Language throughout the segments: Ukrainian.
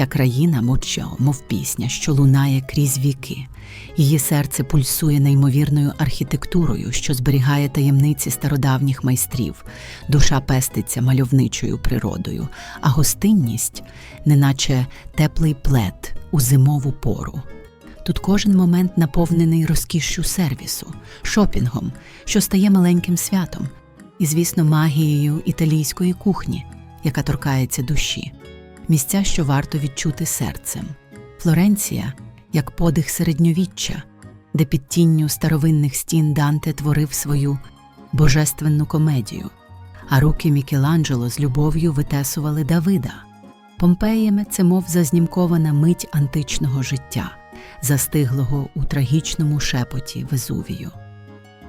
Ця країна мовчо, мов пісня, що лунає крізь віки. Її серце пульсує неймовірною архітектурою, що зберігає таємниці стародавніх майстрів. Душа пеститься мальовничою природою, а гостинність, неначе теплий плед у зимову пору. Тут кожен момент наповнений розкішшю сервісу, шопінгом, що стає маленьким святом, і, звісно, магією італійської кухні, яка торкається душі, місця, що варто відчути серцем. Флоренція як подих середньовіччя, де під тінню старовинних стін Данте творив свою божественну комедію, а руки Мікеланджело з любов'ю витесували Давида. Помпеями це мов зазнімкована мить античного життя, застиглого у трагічному шепоті Везувію.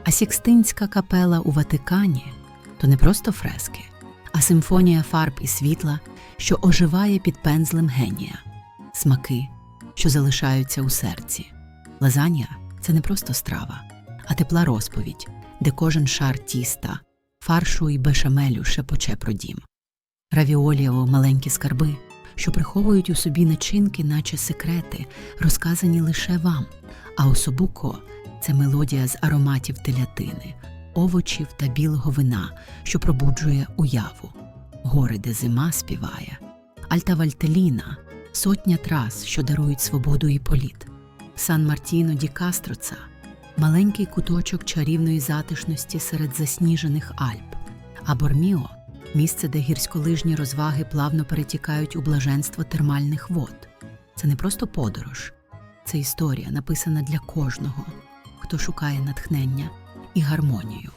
А Сікстинська капела у Ватикані то не просто фрески, а симфонія фарб і світла, що оживає під пензлем генія, смаки, що залишаються у серці. Лазанья це не просто страва, а тепла розповідь, де кожен шар тіста, фаршу і бешамелю шепоче про дім. Равіоліо маленькі скарби, що приховують у собі начинки, наче секрети, розказані лише вам. А особуко це мелодія з ароматів телятини, овочів та білого вина, що пробуджує уяву. Гори, де зима співає, Альта Вальтеліна, сотня трас, що дарують свободу і політ. Сан Мартіно ді Кастроца маленький куточок чарівної затишності серед засніжених Альп, а Борміо місце, де гірськолижні розваги плавно перетікають у блаженство термальних вод. Це не просто подорож, це історія, написана для кожного, хто шукає натхнення і гармонію.